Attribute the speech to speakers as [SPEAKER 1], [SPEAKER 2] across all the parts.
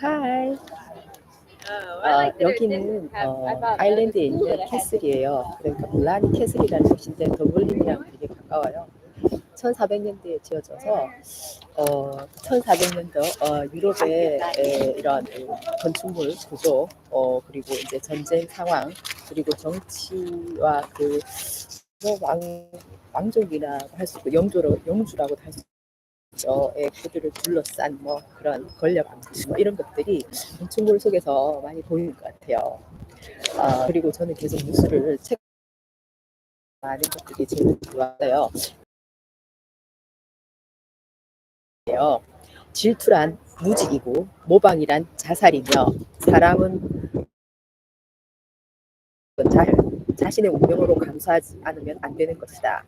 [SPEAKER 1] 하이.
[SPEAKER 2] Oh,
[SPEAKER 1] 어, 여기는 어, 아일랜드에 있는 캐슬이에요. 그러니까 블라니 캐슬이라는 곳인데 더블린이랑 되게 가까워요. 1400년대에 지어져서 어, 1400년도 어, 유럽의 에, 이런 그 건축물 구조 어, 그리고 이제 전쟁 상황 그리고 정치와 그뭐 왕, 왕족이라고 할수 있고 영조로 영주라고도 할 수 예, 그들을 둘러싼 뭐 그런 권력 암시 뭐 이런 것들이 건축물 속에서 많이 보이는 것 같아요. 아, 그리고 저는 계속 뉴스를 책 많은 것들이 제일 좋았어요. 요. 질투란 무직이고 모방이란 자살이며 사람은 자, 자신의 운명으로 감수하지 않으면 안 되는 것이다.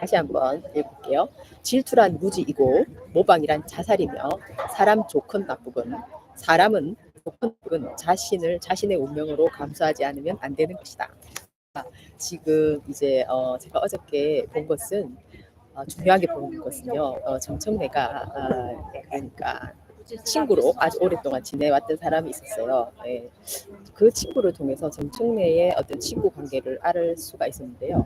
[SPEAKER 1] 다시 한번 읽을게요. 질투란 무지이고 모방이란 자살이며 사람 좋건 나쁘건 사람은 좋건 나쁘건 자신을 자신의 운명으로 감수하지 않으면 안 되는 것이다. 지금 이제 어, 제가 어저께 본 것은 어, 중요하게 본 것은요. 어, 정청래가 아, 그러니까 친구로 아주 오랫동안 지내왔던 사람이 있었어요. 예. 그 친구를 통해서 정청래의 어떤 친구 관계를 알 수가 있었는데요.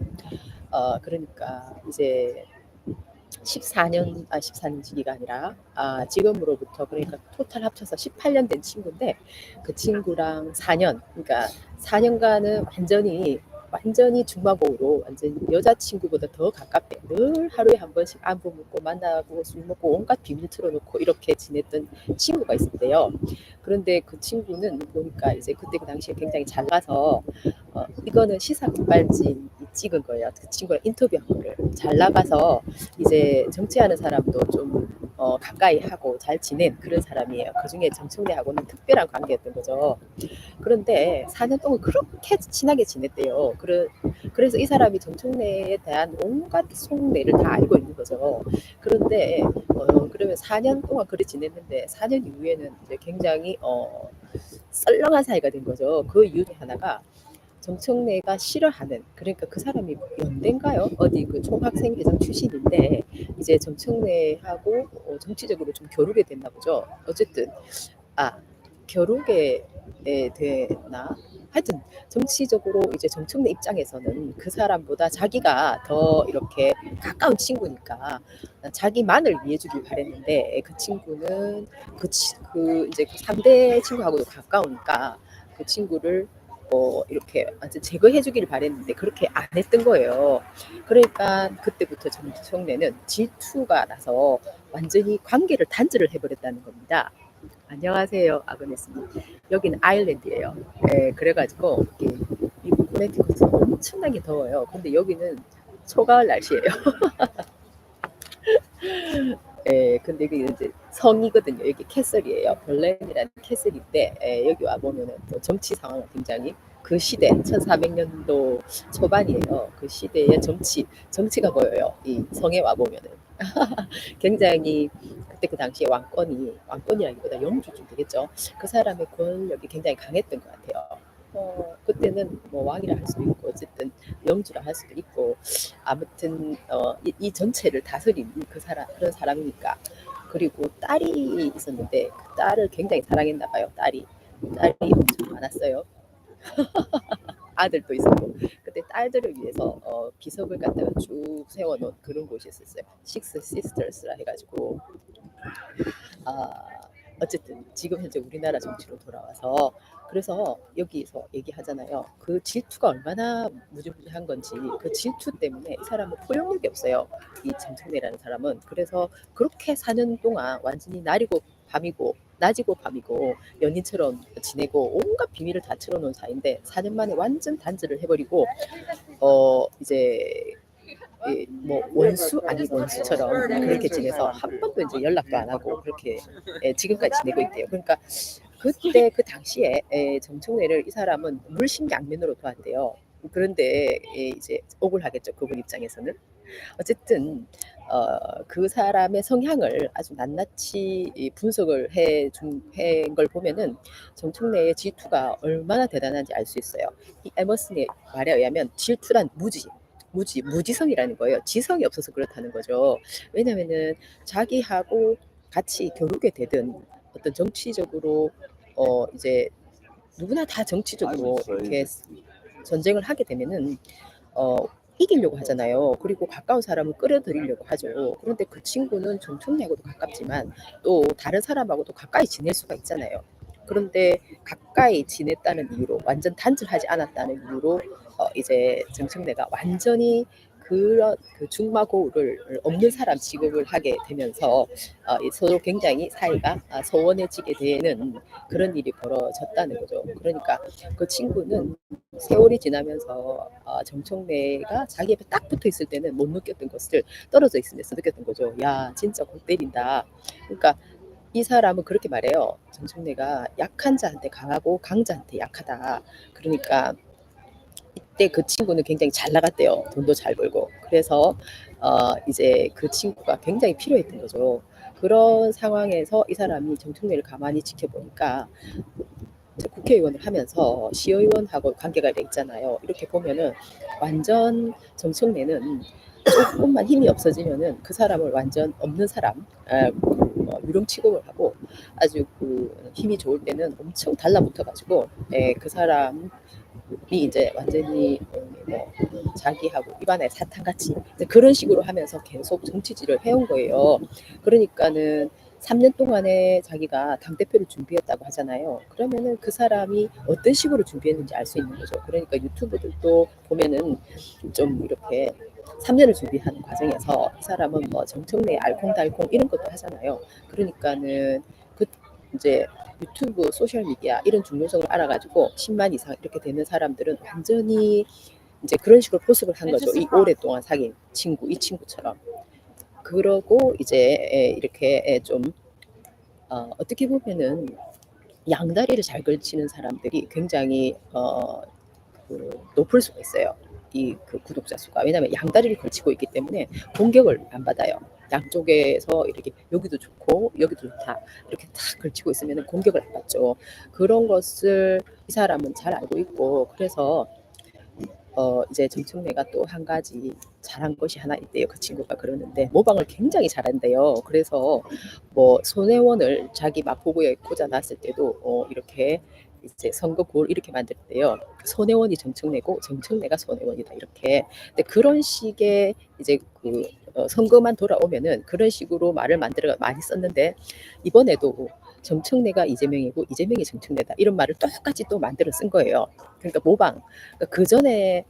[SPEAKER 1] 어, 그러니까 이제 14년, 아, 14년 지기가 아니라, 아, 지금으로부터 그러니까 토탈 합쳐서 18년 된 친구인데, 그 친구랑 4년, 그러니까 4년간은 완전히, 완전히 중마고우로, 완전 여자친구보다 더 가깝게 늘 하루에 한 번씩 안부 묻고 만나고 술 먹고 온갖 비밀 틀어놓고 이렇게 지냈던 친구가 있었대요. 그런데 그 친구는 보니까 이제 그때 그 당시에 굉장히 잘나서, 어, 이거는 시사 급발진 찍은 거예요. 그 친구가 인터뷰한 거를 잘 나가서 이제 정치하는 사람도 좀 어, 가까이 하고 잘 지낸 그런 사람이에요. 그 중에 정청래하고는 특별한 관계였던 거죠. 그런데 4년 동안 그렇게 친하게 지냈대요. 그래, 그래서 이 사람이 정청래에 대한 온갖 속내를 다 알고 있는 거죠. 그런데 어, 그러면 4년 동안 그렇게 지냈는데 4년 이후에는 이제 굉장히 어, 썰렁한 사이가 된 거죠. 그 이유 중 하나가 정청래가 싫어하는 그러니까 그 사람이 연대인가요? 어디 그 총학생 회장 출신인데 이제 정청래하고 어, 정치적으로 좀 겨루게 됐나 보죠. 어쨌든 아 겨루게 에, 되나? 하여튼 정치적으로 이제 정청래 입장에서는 그 사람보다 자기가 더 이렇게 가까운 친구니까 자기만을 위해주길 바랬는데 그 친구는 그, 치, 그 이제 그 3대 친구하고도 가까우니까 그 친구를 뭐 이렇게 완전 제거해 주기를 바랬는데 그렇게 안 했던 거예요. 그러니까 그때부터 정청래는 질투가 나서 완전히 관계를 단절을 해버렸다는 겁니다. 안녕하세요, 아그네스님. 여기는 아일랜드예요. 네, 그래가지고 미국 코네티컷은 엄청나게 더워요. 근데 여기는 초가을 날씨예요. 예, 근데 이게 이제 성이거든요. 여기 캐슬이에요. 벌렌이라는 캐슬인데 예, 여기 와 보면은 또 정치 상황은 굉장히 그 시대 1400년도 초반이에요. 그 시대의 정치 정치가 보여요. 이 성에 와 보면은 굉장히 그때 그 당시에 왕권이 왕권이라기보다 영주쯤 되겠죠. 그 사람의 권력이 굉장히 강했던 것 같아요. 어, 그때는 뭐 왕이라 할 수도 있고 어쨌든 영주라 할 수도 있고 아무튼 어, 이, 이 전체를 다스린 그 사람 그런 사람이니까 그리고 딸이 있었는데 그 딸을 굉장히 사랑했나 봐요. 딸이 딸이 엄청 많았어요. 아들도 있었고 그때 딸들을 위해서 어, 비석을 갖다가 쭉 세워놓은 그런 곳이 있었어요. 식스 시스터스라 해가지고 아 어쨌든 지금 현재 우리나라 정치로 돌아와서 그래서 여기서 얘기하잖아요. 그 질투가 얼마나 무지무지한 건지 그 질투 때문에 이 사람은 포용력이 없어요. 이 정청래라는 사람은 그래서 그렇게 4년 동안 완전히 날이고 밤이고 낮이고 밤이고 연인처럼 지내고 온갖 비밀을 다 틀어놓은 사이인데 4년 만에 완전 단절을 해버리고 어 이제 이뭐 원수 아닌 원수처럼 그렇게 지내서 한 번도 이제 연락도 안 하고 그렇게 예, 지금까지 지내고 있대요. 그러니까 그때 그 당시에 예, 정청래를 이 사람은 물심양면으로 도왔대요. 그런데 예, 이제 억울하겠죠 그분 입장에서는. 어쨌든 어, 그 사람의 성향을 아주 낱낱이 이 분석을 해준걸 보면은 정청래의 질투가 얼마나 대단한지 알 수 있어요. 이 에머슨의 말에 의하면 질투란 무지, 무지, 무지성이라는 거예요. 지성이 없어서 그렇다는 거죠. 왜냐면은 자기하고 같이 겨루게 되든 어떤 정치적으로 어 이제 누구나 다 정치적으로 이렇게 전쟁을 하게 되면은 어 이기려고 하잖아요. 그리고 가까운 사람을 끌어들이려고 하죠. 그런데 그 친구는 정청래하고도 가깝지만 또 다른 사람하고도 가까이 지낼 수가 있잖아요. 그런데 가까이 지냈다는 이유로 완전 단절하지 않았다는 이유로 어 이제 정청래가 완전히 그런 그 중마고를 없는 사람 취급을 하게 되면서 어, 이 서로 굉장히 사이가 아, 소원해지게 되는 그런 일이 벌어졌다는 거죠. 그러니까 그 친구는 세월이 지나면서 어, 정청래가 자기 옆에 딱 붙어 있을 때는 못 느꼈던 것을 떨어져 있으면서 느꼈던 거죠. 야, 진짜 골 때린다. 그러니까 이 사람은 그렇게 말해요. 정청래가 약한 자한테 강하고 강자한테 약하다. 그러니까 이때 그 친구는 굉장히 잘 나갔대요. 돈도 잘 벌고. 그래서 어, 이제 그 친구가 굉장히 필요했던 거죠. 그런 상황에서 이 사람이 정청래를 가만히 지켜보니까 국회의원을 하면서 시의원하고 관계가 돼 있잖아요. 이렇게 보면은 완전 정청래는 조금만 힘이 없어지면은 그 사람을 완전 없는 사람, 아, 어, 유령 취급을 하고 아주 그 힘이 좋을 때는 엄청 달라붙어가지고 예, 그 사람 이 이제 완전히 뭐 자기하고 입안에 사탕같이 그런 식으로 하면서 계속 정치질을 해온 거예요. 그러니까는 3년 동안에 자기가 당대표를 준비했다고 하잖아요. 그러면은 그 사람이 어떤 식으로 준비했는지 알 수 있는 거죠. 그러니까 유튜브들도 보면은 좀 이렇게 3년을 준비하는 과정에서 이 사람은 뭐 정청래 알콩달콩 이런 것도 하잖아요. 그러니까는 그 이제 유튜브 소셜 미디어 이런 중요성을 알아가지고 10만 이상 이렇게 되는 사람들은 완전히 이제 그런 식으로 포섭을 한 거죠. 이 오랫동안 사귄 친구, 이 친구처럼. 그러고 이제 에, 이렇게 에, 좀 어, 어떻게 보면은 양다리를 잘 걸치는 사람들이 굉장히 어, 그 높을 수가 있어요. 이 그 구독자 수가 왜냐하면 양다리를 걸치고 있기 때문에 공격을 안 받아요. 양쪽에서 이렇게 여기도 좋고 여기도 좋다 이렇게 탁 걸치고 있으면 공격을 안 받죠. 그런 것을 이 사람은 잘 알고 있고 그래서 어 이제 정청래가 또 한 가지 잘한 것이 하나 있대요. 그 친구가 그러는데 모방을 굉장히 잘한대요. 그래서 뭐 손혜원을 자기 마포구에 꽂아놨을 때도 어 이렇게 이제 선거구를 이렇게 만들었대요. 손혜원이 정청래고 정청래가 손혜원이다 이렇게. 근데 그런 식의 이제 그 어, 선거만 돌아오면은 그런 식으로 말을 만들어 많이 썼는데 이번에도 정청래가 이재명이고 이재명이 정청래다 이런 말을 똑같이 또 만들어 쓴 거예요. 그러니까 모방. 그러니까 그 전에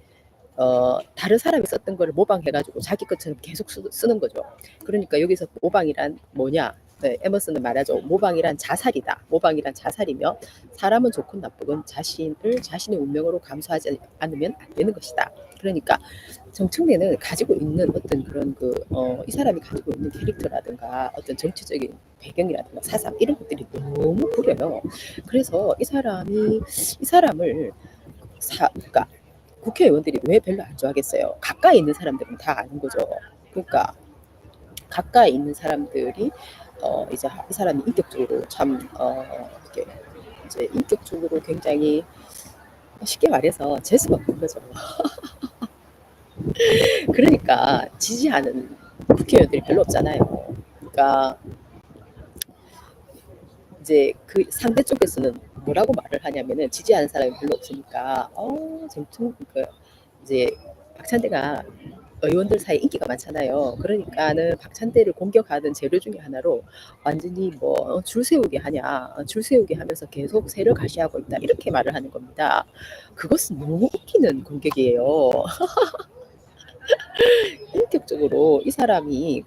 [SPEAKER 1] 어, 다른 사람이 썼던 거를 모방해가지고 자기 것처럼 계속 쓰, 쓰는 거죠. 그러니까 여기서 모방이란 뭐냐? 네, 에머슨은 말하죠. 모방이란 자살이다. 모방이란 자살이며 사람은 좋건 나쁘건 자신을 자신의 운명으로 감수하지 않으면 안 되는 것이다. 그러니까 정청래는 가지고 있는 어떤 그런 그, 어, 이 사람이 가지고 있는 캐릭터라든가 어떤 정치적인 배경이라든가 사상 이런 것들이 너무 구려요. 그래서 이 사람이 이 사람을 사, 그러니까 국회의원들이 왜 별로 안 좋아하겠어요? 가까이 있는 사람들은 다 아는 거죠. 그러니까 가까이 있는 사람들이 어 이제 이 사람이 인격적으로 참 어 이렇게 이제 인격적으로 굉장히 쉽게 말해서 재수가 없는 거죠. 그러니까 지지하는 국회의원들이 별로 없잖아요. 그러니까 이제 그 상대 쪽에서는 뭐라고 말을 하냐면은 지지하는 사람이 별로 없으니까 어 정청 그 이제 박찬대가 의원들 사이 인기가 많잖아요. 그러니까는 박찬대를 공격하는 재료 중에 하나로 완전히 뭐 줄 세우게 하냐, 어, 줄 세우게 하면서 계속 세를 가시하고 있다 이렇게 말을 하는 겁니다. 그것은 너무 웃기는 공격이에요. 인격적으로 이 사람이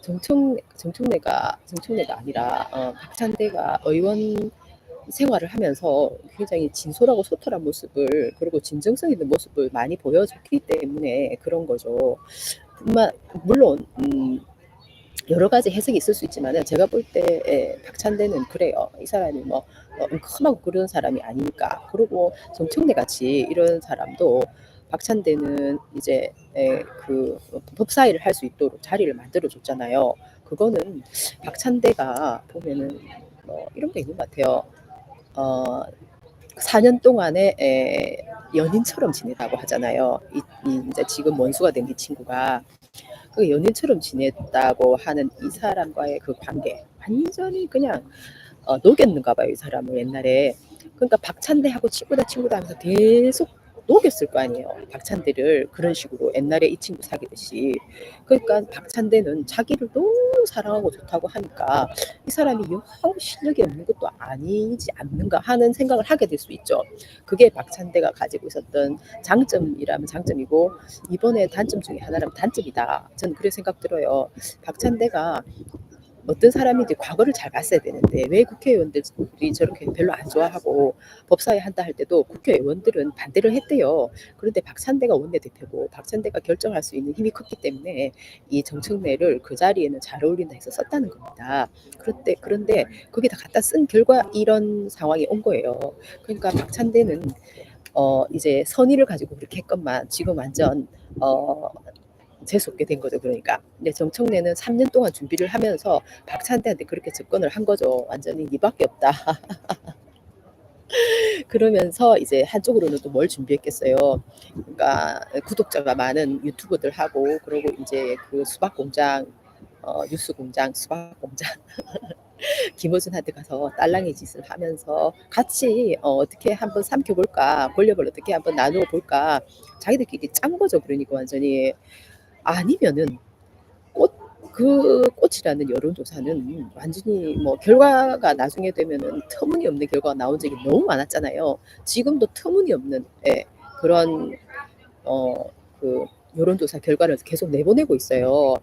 [SPEAKER 1] 정청 정청래가 정청래가 아니라 어, 박찬대가 의원 생활을 하면서 굉장히 진솔하고 소탈한 모습을 그리고 진정성 있는 모습을 많이 보여줬기 때문에 그런 거죠. 물론 음, 여러 가지 해석이 있을 수 있지만은 제가 볼 때 박찬대는 그래요. 이 사람이 뭐 어, 웅큼하고 그런 사람이 아니니까. 그리고 정청래 같이 이런 사람도 박찬대는 이제 에, 그 법사위를 할 수 있도록 자리를 만들어 줬잖아요. 그거는 박찬대가 보면은 뭐 이런 게 있는 것 같아요. 어, 4년 동안에 에, 연인처럼 지내다고 하잖아요. 이, 이 이제 지금 원수가 된 이 친구가 그 연인처럼 지냈다고 하는 이 사람과의 그 관계 완전히 그냥 어, 녹였는가 봐요, 이 사람을 옛날에. 그러니까 박찬대하고 친구다 친구다 하면서 계속 녹였을 거 아니에요. 박찬대를 그런 식으로 옛날에 이 친구 사귀듯이. 그러니까 박찬대는 자기를 너무 사랑하고 좋다고 하니까 이 사람이 영 실력이 없는 것도 아니지 않는가 하는 생각을 하게 될 수 있죠. 그게 박찬대가 가지고 있었던 장점이라면 장점이고 이번에 단점 중에 하나라면 단점이다. 저는 그렇게 생각 들어요. 박찬대가 어떤 사람인지 과거를 잘 봤어야 되는데 왜 국회의원들이 저렇게 별로 안 좋아하고 법사위 한다 할 때도 국회의원들은 반대를 했대요. 그런데 박찬대가 원내대표고 박찬대가 결정할 수 있는 힘이 컸기 때문에 이 정청래를 그 자리에는 잘 어울린다 해서 썼다는 겁니다. 그런데 그런데 거기다 갖다 쓴 결과 이런 상황이 온 거예요. 그러니까 박찬대는 어 이제 선의를 가지고 그렇게 했건만 지금 완전 어 재수 없게 된 거죠. 그러니까. 근데 정청래는 3년 동안 준비를 하면서 박찬대한테 그렇게 접근을 한 거죠. 완전히 니밖에 없다. 그러면서 이제 한쪽으로는 또 뭘 준비했겠어요. 그러니까 구독자가 많은 유튜버들 하고 그리고 이제 그 수박 공장 어, 뉴스 공장 수박 공장 김호준한테 가서 딸랑이 짓을 하면서 같이 어, 어떻게 한번 삼켜볼까 권력을 어떻게 한번 나누어 볼까 자기들끼리 짠 거죠. 그러니까 완전히 아니면은 꽃, 그 꽃이라는 여론조사는 완전히 뭐 결과가 나중에 되면은 터무니없는 결과가 나온 적이 너무 많았잖아요. 지금도 터무니없는 예, 그런 어, 그 여론조사 결과를 계속 내보내고 있어요.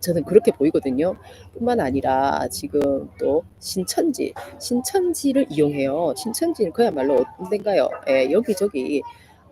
[SPEAKER 1] 저는 그렇게 보이거든요. 뿐만 아니라 지금 또 신천지, 신천지를 이용해요. 신천지는 그야말로 어떤 데인가요? 예, 여기저기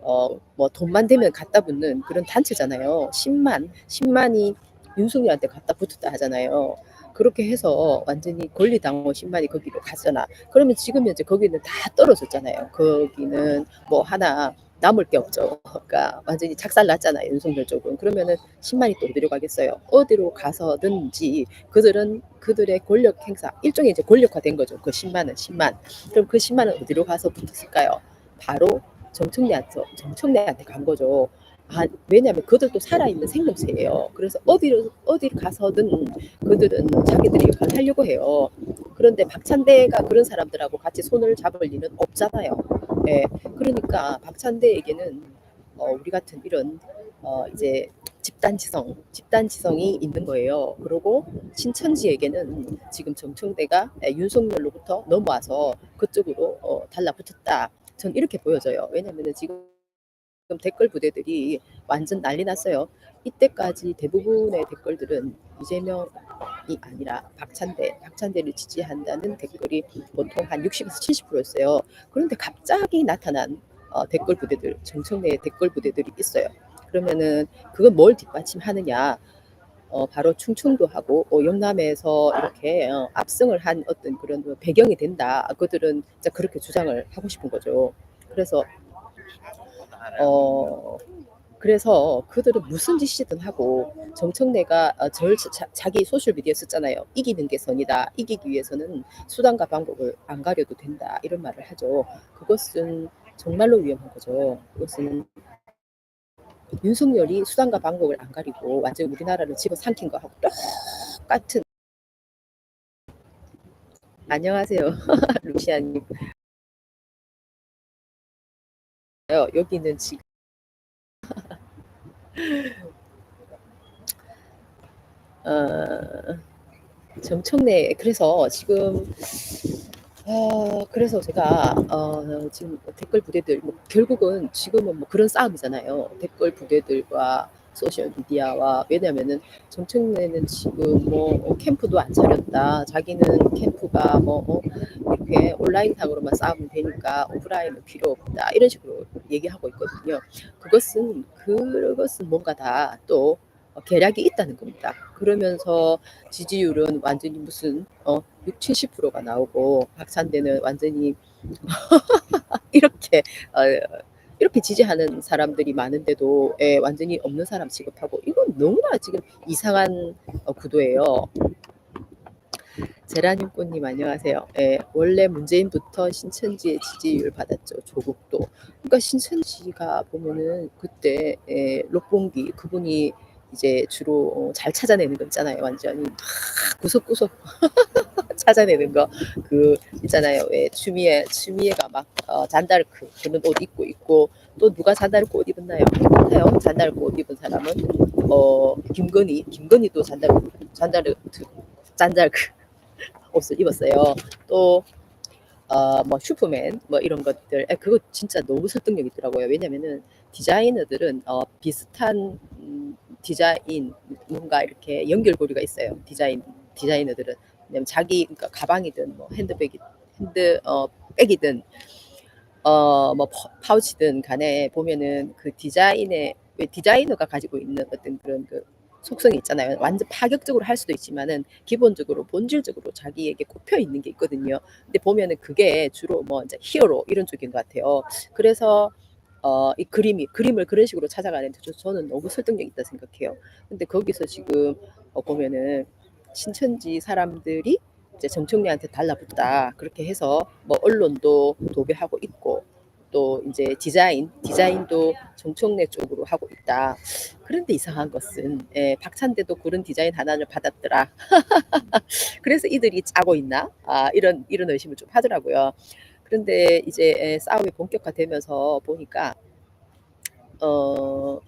[SPEAKER 1] 어, 뭐 돈만 되면 갖다 붙는 그런 단체잖아요. 10만, 10만이 윤석열한테 갖다 붙었다 하잖아요. 그렇게 해서 완전히 권리당원 10만이 거기로 갔잖아. 그러면 지금 현재 거기는 다 떨어졌잖아요. 거기는 뭐 하나 남을 게 없죠. 그러니까 완전히 작살 났잖아요. 윤석열 쪽은. 그러면은 10만이 또 어디로 가겠어요? 어디로 가서든지 그들은 그들의 권력 행사, 일종의 이제 권력화된 거죠. 그 10만은 10만. 그럼 그 10만은 어디로 가서 붙었을까요? 바로 정청래한테, 정청래한테 간 거죠. 아, 왜냐하면 그들도 살아있는 생명체예요. 그래서 어디로 어디 가서든 그들은 자기들의 역할을 하려고 해요. 그런데 박찬대가 그런 사람들하고 같이 손을 잡을 리는 없잖아요. 예, 그러니까 박찬대에게는 어, 우리 같은 이런 어, 이제 집단지성, 집단지성이 있는 거예요. 그리고 신천지에게는 지금 정청대가 예, 윤석열로부터 넘어와서 그쪽으로 어, 달라붙었다. 전 이렇게 보여져요. 왜냐하면 지금 댓글 부대들이 완전 난리 났어요. 이때까지 대부분의 댓글들은 이재명이 아니라 박찬대, 박찬대를 지지한다는 댓글이 보통 한 60에서 70%였어요. 그런데 갑자기 나타난 어, 댓글 부대들, 정청래의 댓글 부대들이 있어요. 그러면은 그건 뭘 뒷받침하느냐? 어, 바로 충청도 하고 어, 영남에서 이렇게 어, 압승을 한 어떤 그런 그 배경이 된다. 그들은 진짜 그렇게 주장을 하고 싶은 거죠. 그래서 어 그래서 그들은 무슨 짓이든 하고 정청래가 어, 절 자, 자기 소셜 미디어 썼잖아요. 이기는 게 선이다. 이기기 위해서는 수단과 방법을 안 가려도 된다. 이런 말을 하죠. 그것은 정말로 위험한 거죠. 그것은 윤석열이 수단과 방법을 안 가리고 완전 우리나라를 집어삼킨 거하고 똑같은. 안녕하세요 루시아님. 여기는 지금. 어, 정청래 그래서 지금 어, 그래서 제가 어, 지금 댓글 부대들 뭐 결국은 지금은 뭐 그런 싸움이잖아요. 댓글 부대들과 소셜 미디어와 왜냐면은 정청래는 지금 뭐 어, 캠프도 안 차렸다. 자기는 캠프가 뭐 어, 이렇게 온라인상으로만 싸우면 되니까 오프라인은 필요 없다. 이런 식으로 얘기하고 있거든요. 그것은 그것은 뭔가 다또 어, 계략이 있다는 겁니다. 그러면서 지지율은 완전히 무슨 어 6, 70%가 나오고 박찬대는 완전히 이렇게 어, 이렇게 지지하는 사람들이 많은데도 예, 완전히 없는 사람 취급하고 이건 너무나 지금 이상한 어, 구도예요. 제라늄 꽃님 안녕하세요. 예, 원래 문재인부터 신천지의 지지율 받았죠. 조국도. 그러니까 신천지가 보면은 그때 예, 록봉기 그분이 이제 주로 어, 잘 찾아내는 거 있잖아요. 완전히 막 구석구석 찾아내는 거 그 있잖아요. 왜 추미애 추미애가 막 어, 잔다르크 그런 옷 입고 있고 또 누가 잔다르크 옷 입었나요? 같아요. 잔다르크 옷 입은 사람은 어 김건희 김건희도 잔다르크 잔다르크 잔다르크 옷을 입었어요. 또 어, 뭐 슈퍼맨 뭐 이런 것들 에, 그거 진짜 너무 설득력 있더라고요. 왜냐면은 디자이너들은 어, 비슷한 음, 디자인 뭔가 이렇게 연결고리가 있어요. 디자인 디자이너들은 왜냐면 자기 그러니까 가방이든 뭐 핸드백이 핸드 어 백이든 어뭐 파우치든 간에 보면은 그 디자인의 왜 디자이너가 가지고 있는 어떤 그런 그 속성이 있잖아요. 완전 파격적으로 할 수도 있지만은 기본적으로 본질적으로 자기에게 꼽혀 있는 게 있거든요. 근데 보면은 그게 주로 뭐 이제 히어로 이런 쪽인 것 같아요. 그래서 어, 이 그림이 그림을 그런 식으로 찾아가는데 저, 저는 너무 설득력 있다 생각해요. 근데 거기서 지금 어, 보면은 신천지 사람들이 이제 정청래한테 달라붙다 그렇게 해서 뭐 언론도 도배하고 있고 또 이제 디자인 디자인도 정청래 쪽으로 하고 있다. 그런데 이상한 것은 예, 박찬대도 그런 디자인 하나를 받았더라. 그래서 이들이 짜고 있나? 아, 이런 이런 의심을 좀 하더라고요. 그런데 이제 예, 싸움이 본격화되면서 보니까 어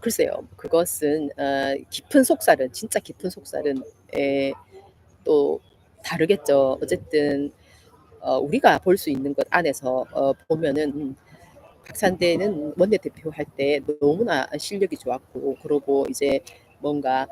[SPEAKER 1] 글쎄요 그것은 어, 깊은 속살은 진짜 깊은 속살은 에, 또 다르겠죠. 어쨌든 어, 우리가 볼 수 있는 것 안에서 어, 보면은 음, 박찬대는 원내대표 할 때 너무나 실력이 좋았고 그러고 이제 뭔가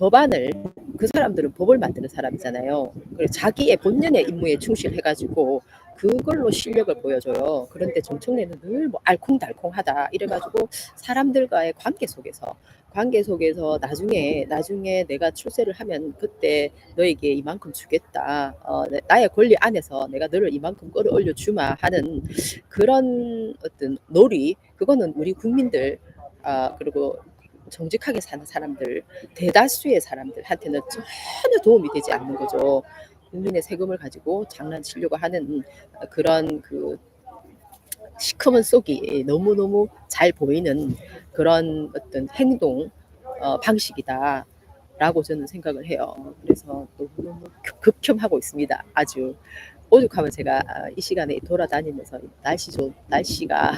[SPEAKER 1] 법안을 그 사람들은 법을 만드는 사람이잖아요. 그래서 자기의 본연의 임무에 충실해가지고 그걸로 실력을 보여줘요. 그런데 정청래는 늘 뭐 알콩달콩하다 이래가지고 사람들과의 관계 속에서 관계 속에서 나중에 나중에 내가 출세를 하면 그때 너에게 이만큼 주겠다. 어, 내- 나의 권리 안에서 내가 너를 이만큼 끌어올려 주마 하는 그런 어떤 놀이 그거는 우리 국민들 아 그리고 정직하게 사는 사람들 대다수의 사람들한테는 전혀 도움이 되지 않는 거죠. 국민의 세금을 가지고 장난치려고 하는 그런 그 시커먼 속이 너무너무 잘 보이는 그런 어떤 행동 어, 방식이다 라고 저는 생각을 해요. 그래서 너무너무 극- 극혐하고 있습니다. 아주 오죽하면 제가 아, 이 시간에 돌아다니면서 날씨 좋은 날씨가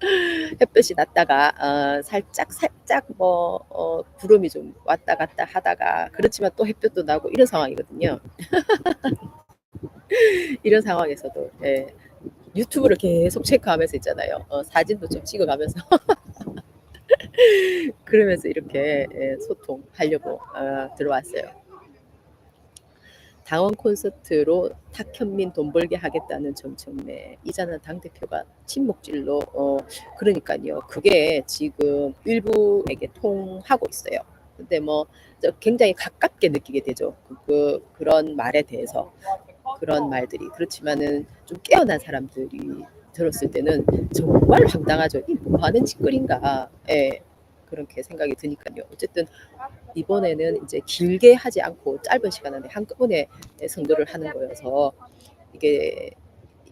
[SPEAKER 1] 햇볕이 났다가 어, 살짝 살짝 뭐 어, 구름이 좀 왔다 갔다 하다가 그렇지만 또 햇볕도 나고 이런 상황이거든요. 이런 상황에서도 예, 유튜브를 계속 체크하면서 있잖아요. 어, 사진도 좀 찍어가면서 그러면서 이렇게 예, 소통하려고 어, 들어왔어요. 당원 콘서트로 탁현민 돈 벌게 하겠다는 정청래 이자는 당 대표가 침묵질로 어 그러니까요 그게 지금 일부에게 통하고 있어요. 근데 뭐저 굉장히 가깝게 느끼게 되죠. 그, 그 그 런 말에 대해서 그런 말들이 그렇지만은 좀 깨어난 사람들이 들었을 때는 정말 황당하죠. 이 뭐 하는 짓거리인가? 예. 그렇게 생각이 드니까요. 어쨌든 이번에는 이제 길게 하지 않고 짧은 시간 안에 한꺼번에 선거를 하는 거여서 이게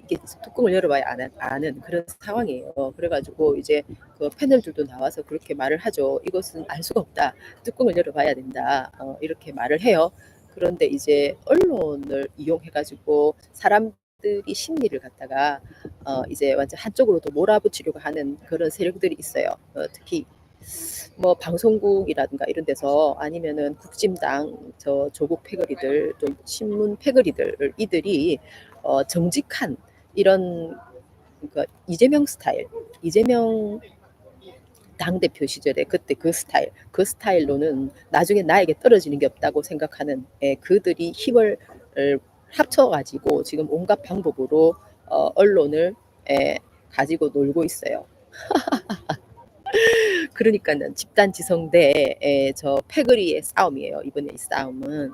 [SPEAKER 1] 이게 뚜껑을 열어봐야 아는, 아는 그런 상황이에요. 그래가지고 이제 그 패널들도 나와서 그렇게 말을 하죠. 이것은 알 수가 없다. 뚜껑을 열어봐야 된다. 어, 이렇게 말을 해요. 그런데 이제 언론을 이용해가지고 사람 들이 심리를 갖다가 어, 이제 완전 한쪽으로도 몰아붙이려고 하는 그런 세력들이 있어요. 어, 특히 뭐 방송국이라든가 이런 데서 아니면은 국진당 저 조국 패거리들 또 신문 패거리들 이들이 어 정직한 이런 그 이재명 스타일 이재명 당 대표 시절에 그때 그 스타일 그 스타일로는 나중에 나에게 떨어지는 게 없다고 생각하는 예, 그들이 힘을 합쳐가지고 지금 온갖 방법으로 어, 언론을 예, 가지고 놀고 있어요. 그러니까는 집단 지성대의 저 패거리의 싸움이에요. 이번에 이 싸움은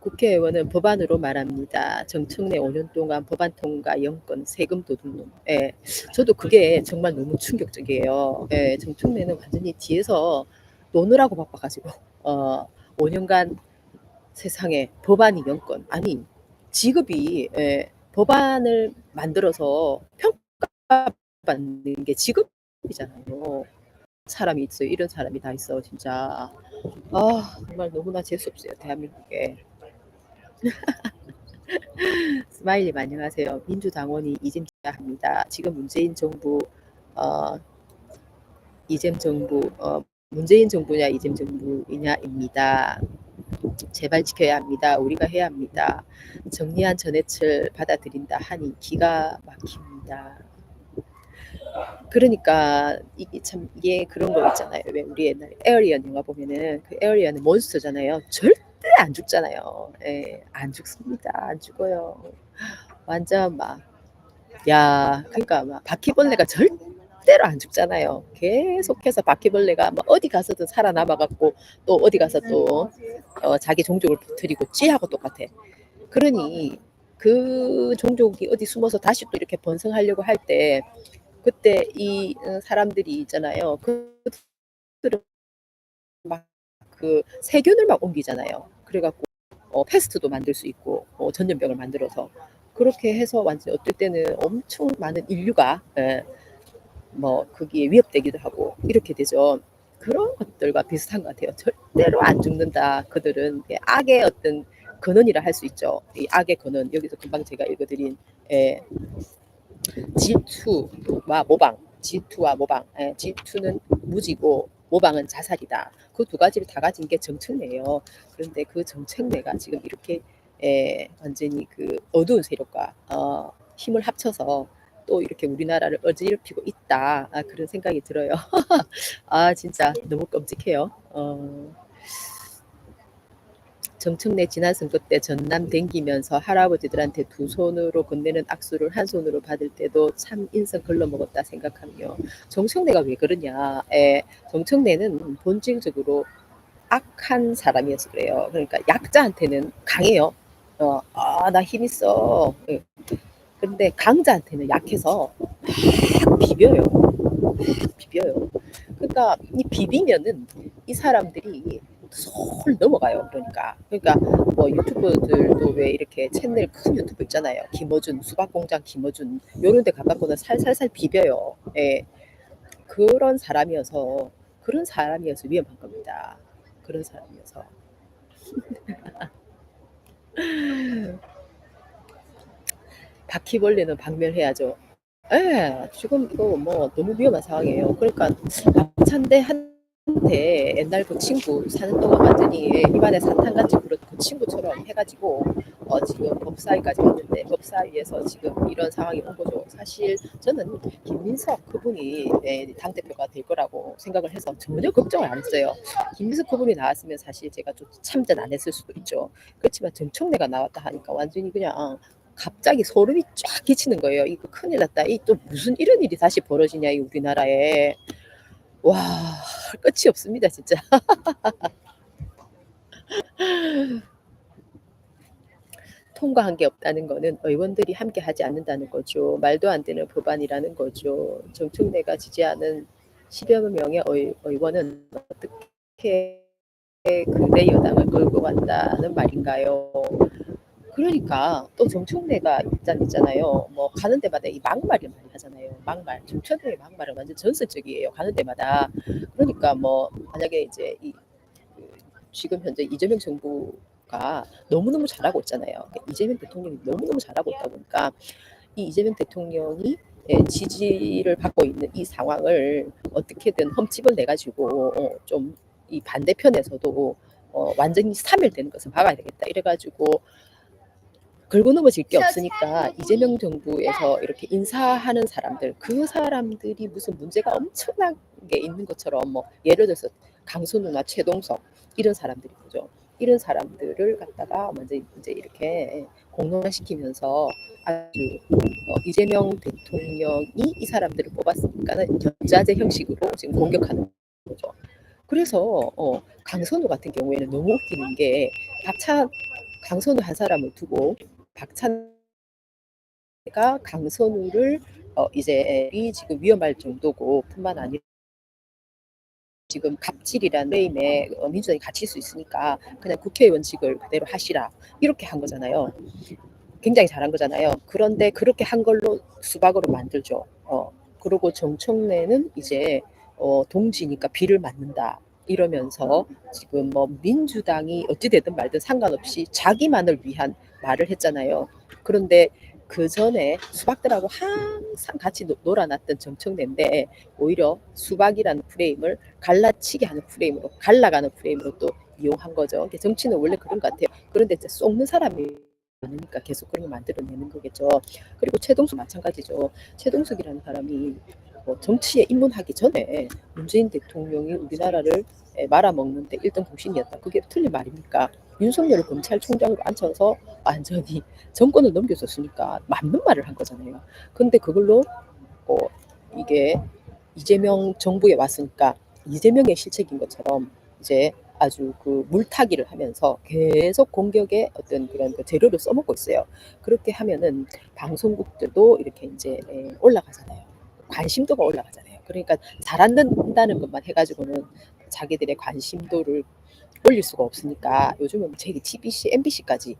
[SPEAKER 1] 국회의원은 법안으로 말합니다. 정청래 5년 동안 법안 통과 영권 세금 도둑놈. 예, 저도 그게 정말 너무 충격적이에요. 예, 정청래는 완전히 뒤에서 노느라고 바빠가지고 어, 5년간 세상에 법안이 영권 아니 직업이 예, 법안을 만들어서 평가 받는 게 직업이잖아요. 사람이 있어요. 이런 사람이 다 있어, 진짜. 아, 정말 너무나 재수없어요, 대한민국에. 스마일님 안녕하세요. 민주당원이 이짐자합니다. 지금 문재인 정부 어, 이잼 정부 어, 문재인 정부냐 이잼 정부이냐입니다. 제발 지켜야 합니다. 우리가 해야 합니다. 정리한 전해철 받아들인다 하니 기가 막힙니다. 그러니까 이게 참 이게 그런 거 있잖아요. 왜 우리 옛날에 에어리언 영화 보면은 그 에어리언은 몬스터잖아요. 절대 안 죽잖아요. 예, 안 죽습니다. 안 죽어요. 완전 막 야, 그러니까 막 바퀴벌레가 절대로 안 죽잖아요. 계속해서 바퀴벌레가 뭐 어디 가서든 살아남아 갖고 또 어디 가서 또 어, 자기 종족을 붙들이고 쥐하고 똑같아. 그러니 그 종족이 어디 숨어서 다시 또 이렇게 번성하려고 할 때 그때 이 어, 사람들이 있잖아요. 그들은 막 그 세균을 막 옮기잖아요. 그래갖고 어, 패스트도 만들 수 있고 어, 전염병을 만들어서 그렇게 해서 완전 어떨 때는 엄청 많은 인류가 예, 뭐 거기에 위협되기도 하고 이렇게 되죠. 그런 것들과 비슷한 것 같아요. 절대로 안 죽는다. 그들은 예, 악의 어떤 근원이라 할 수 있죠. 이 악의 근원 여기서 금방 제가 읽어드린 예, 질투와 모방, 질투와 모방. 예, 질투는 무지고 모방은 자살이다. 그 두 가지를 다 가진 게 정청래예요. 그런데 그 정청래가 지금 이렇게 예, 완전히 그 어두운 세력과 어, 힘을 합쳐서 또 이렇게 우리나라를 어지럽히고 있다. 아, 그런 생각이 들어요. 아, 진짜 너무 끔찍해요. 어, 정청래 지난 선거 때 전남 댕기면서 할아버지들한테 두 손으로 건네는 악수를 한 손으로 받을 때도 참 인성 걸러먹었다 생각하며 정청래가 왜 그러냐? 에, 정청래는 본질적으로 악한 사람이어서 그래요. 그러니까 약자한테는 강해요. 어, 아, 나 힘 있어. 예. 근데 강자한테는 약해서 막 비벼요. 막 비벼요. 그러니까 이 비비면은 이 사람들이 솔 넘어가요. 그러니까. 그러니까 뭐 유튜버들도 왜 이렇게 채널 큰 유튜브 있잖아요. 김어준, 수박공장 김어준 요런 데 가깝고는 살살살 비벼요. 예. 그런 사람이어서 그런 사람이어서 위험한 겁니다. 그런 사람이어서. 바퀴벌레는 박멸해야죠. 예, 지금 이거 뭐 너무 위험한 상황이에요. 그러니까 박찬대 한 테 옛날 그 친구 사는 동안 완전히 입안에 사탕같이 그런 그 친구처럼 해가지고 어, 지금 법사위까지 왔는데 법사위에서 지금 이런 상황이 온 거죠. 사실 저는 김민석 그분이 예, 당대표가 될 거라고 생각을 해서 전혀 걱정을 안 했어요. 김민석 그분이 나왔으면 사실 제가 좀 참전 안 했을 수도 있죠. 그렇지만 정청래가 나왔다 하니까 완전히 그냥 갑자기 소름이 쫙 끼치는 거예요. 이거 큰일 났다. 이 또 무슨 이런 일이 다시 벌어지냐 이 우리나라에. 와 끝이 없습니다 진짜. 통과한 게 없다는 거는 의원들이 함께 하지 않는다는 거죠. 말도 안 되는 법안이라는 거죠. 정청래가 지지하는 10여 명의 의, 의원은 어떻게 그내 여당을 끌고 간다는 말인가요? 그러니까 또 정청래가 일단 있잖아요. 뭐 가는 데마다 이 막말을 많이 하잖아요. 막말. 정청래의 막말은 완전 전설적이에요. 가는 데마다. 그러니까 뭐 만약에 이제 이그 지금 현재 이재명 정부가 너무너무 잘하고 있잖아요. 이재명 대통령이 너무너무 잘하고 있다 보니까 이 이재명 대통령이 예, 지지를 받고 있는 이 상황을 어떻게든 흠집을 내 가지고 어, 좀이 반대편에서도 어, 완전히 사멸되는 것을 막아야 되겠다. 이래가지고 걸고 넘어질 게 없으니까 이재명 정부에서 이렇게 인사하는 사람들 그 사람들이 무슨 문제가 엄청나게 있는 것처럼 뭐 예를 들어서 강선우나 최동석 이런 사람들이 거죠. 이런 사람들을 갖다가 먼저 이제 이렇게 공론화시키면서 아주 어, 이재명 대통령이 이 사람들을 뽑았으니까는 연자제 형식으로 지금 공격하는 거죠. 그래서 어, 강선우 같은 경우에는 너무 웃기는 게 박찬 강선우 한 사람을 두고 박찬대가 강선우를 어, 이제 이 지금 위험할 정도고 뿐만 아니라 지금 갑질이라는 프레임에 어, 민주당이 갇힐 수 있으니까 그냥 국회의원직을 그대로 하시라 이렇게 한 거잖아요. 굉장히 잘한 거잖아요. 그런데 그렇게 한 걸로 수박으로 만들죠. 어, 그리고 정청래는 이제 어, 동지니까 비를 맞는다. 이러면서 지금 뭐 민주당이 어찌 되든 말든 상관없이 자기만을 위한 말을 했잖아요. 그런데 그 전에 수박들하고 항상 같이 노- 놀아놨던 정청래인데 오히려 수박이라는 프레임을 갈라치게 하는 프레임으로 갈라가는 프레임으로 또 이용한 거죠. 정치는 원래 그런 것 같아요. 그런데 이제 쏙는 사람이 많으니까 계속 그런 걸 만들어내는 거겠죠. 그리고 최동수 마찬가지죠. 최동숙이라는 사람이 뭐 정치에 입문하기 전에 문재인 대통령이 우리나라를 에, 말아먹는데 1등 공신이었다. 그게 틀린 말입니까? 윤석열을 검찰총장으로 앉혀서 완전히 정권을 넘겨줬으니까 맞는 말을 한 거잖아요. 근데 그걸로 어, 이게 이재명 정부에 왔으니까 이재명의 실책인 것처럼 이제 아주 그 물타기를 하면서 계속 공격의 어떤 그런 그 재료를 써먹고 있어요. 그렇게 하면은 방송국들도 이렇게 이제 에, 올라가잖아요. 관심도가 올라가잖아요. 그러니까 잘한다는 것만 해가지고는 자기들의 관심도를 올릴 수가 없으니까 요즘은 제 TBC, MBC까지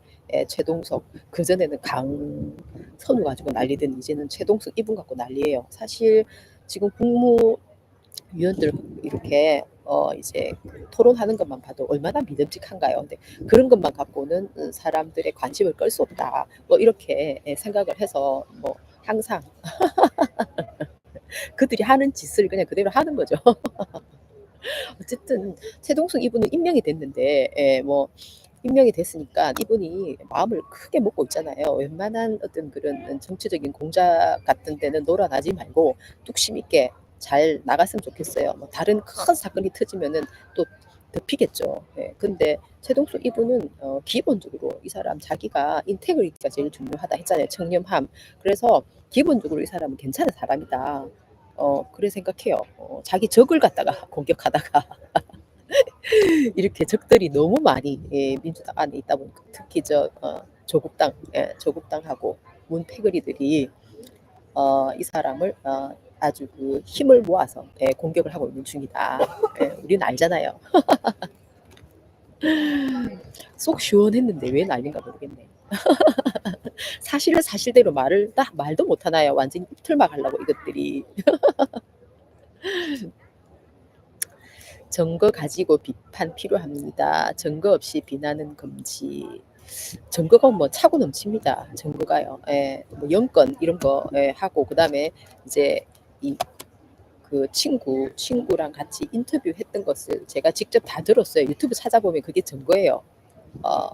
[SPEAKER 1] 최동석 그 전에는 강선우 가지고 난리든 이제는 최동석 이분 갖고 난리예요. 사실 지금 국무위원들 이렇게 어 이제 토론하는 것만 봐도 얼마나 믿음직한가요? 근데 그런 것만 갖고는 사람들의 관심을 끌 수 없다. 뭐 이렇게 생각을 해서 뭐 항상 그들이 하는 짓을 그냥 그대로 하는 거죠. 어쨌든 최동석 이분은 임명이 됐는데 예, 뭐 임명이 됐으니까 이분이 마음을 크게 먹고 있잖아요. 웬만한 어떤 그런 정치적인 공작 같은 데는 놀아나지 말고 뚝심 있게 잘 나갔으면 좋겠어요. 뭐 다른 큰 사건이 터지면은 또 덮이겠죠. 예, 근데 최동수 이분은 어, 기본적으로 이 사람 자기가 인테그리티가 제일 중요하다 했잖아요. 청렴함. 그래서 기본적으로 이 사람은 괜찮은 사람이다. 어, 그래 생각해요. 어, 자기 적을 갖다가 공격하다가 이렇게 적들이 너무 많이 예, 민주당 안에 있다 보니까 특히 저 어, 조국당, 예, 조국당하고 문패거리들이 어, 이 사람을 어, 아주 그 힘을 모아서 예, 공격을 하고 있는 중이다. 예, 우리는 알잖아요. 속 시원했는데 왜 난린가 모르겠네. 사실은 사실대로 말을 딱 말도 못 하나요? 완전히 입틀막 하려고 이것들이. 증거 가지고 비판 필요합니다. 증거 없이 비난은 금지. 증거가 뭐 차고 넘칩니다. 증거가요. 예, 뭐 영건 이런 거 예, 하고 그다음에 이제 이 그 친구 친구랑 같이 인터뷰했던 것을 제가 직접 다 들었어요. 유튜브 찾아보면 그게 증거예요. 어,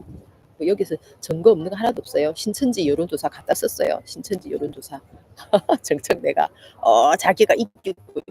[SPEAKER 1] 뭐 여기서 증거 없는 거 하나도 없어요. 신천지 여론조사 갖다 썼어요. 신천지 여론조사. 정청래가 어 자기가 이기고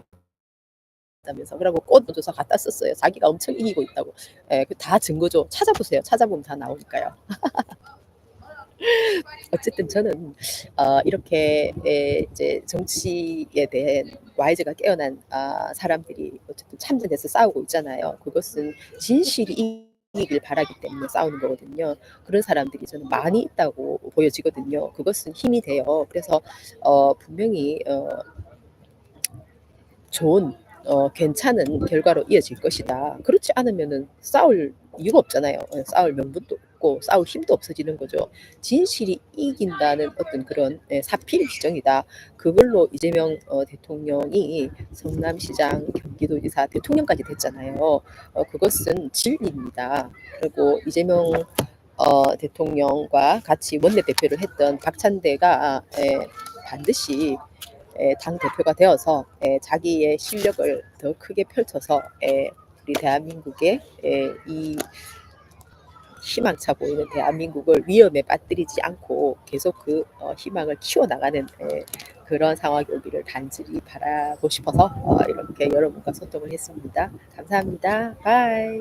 [SPEAKER 1] 있다면서 그러고 꽃조사 갖다 썼어요. 자기가 엄청 이기고 있다고. 예, 그다 증거죠. 찾아보세요. 찾아보면 다 나오니까요. 어쨌든 저는 어, 이렇게 에, 이제 정치에 대한 와이즈가 깨어난 아, 사람들이 어쨌든 참전해서 싸우고 있잖아요. 그것은 진실이 이기길 바라기 때문에 싸우는 거거든요. 그런 사람들이 저는 많이 있다고 보여지거든요. 그것은 힘이 돼요. 그래서 어, 분명히 어, 좋은 어, 괜찮은 결과로 이어질 것이다. 그렇지 않으면은 싸울 이유가 없잖아요. 어, 싸울 명분도 없고 싸울 힘도 없어지는 거죠. 진실이 이긴다는 어떤 그런 예, 사필 규정이다. 그걸로 이재명 어, 대통령이 성남시장, 경기도지사, 대통령까지 됐잖아요. 어, 그것은 진리입니다. 그리고 이재명 어, 대통령과 같이 원내대표를 했던 박찬대가 예, 반드시 에, 당 대표가 되어서 에, 자기의 실력을 더 크게 펼쳐서 에, 우리 대한민국의 에, 이 희망차 보이는 대한민국을 위험에 빠뜨리지 않고 계속 그 어, 희망을 키워나가는 에, 그런 상황이 오기를 간절히 바라고 싶어서 어, 이렇게 여러분과 소통을 했습니다. 감사합니다. 바이.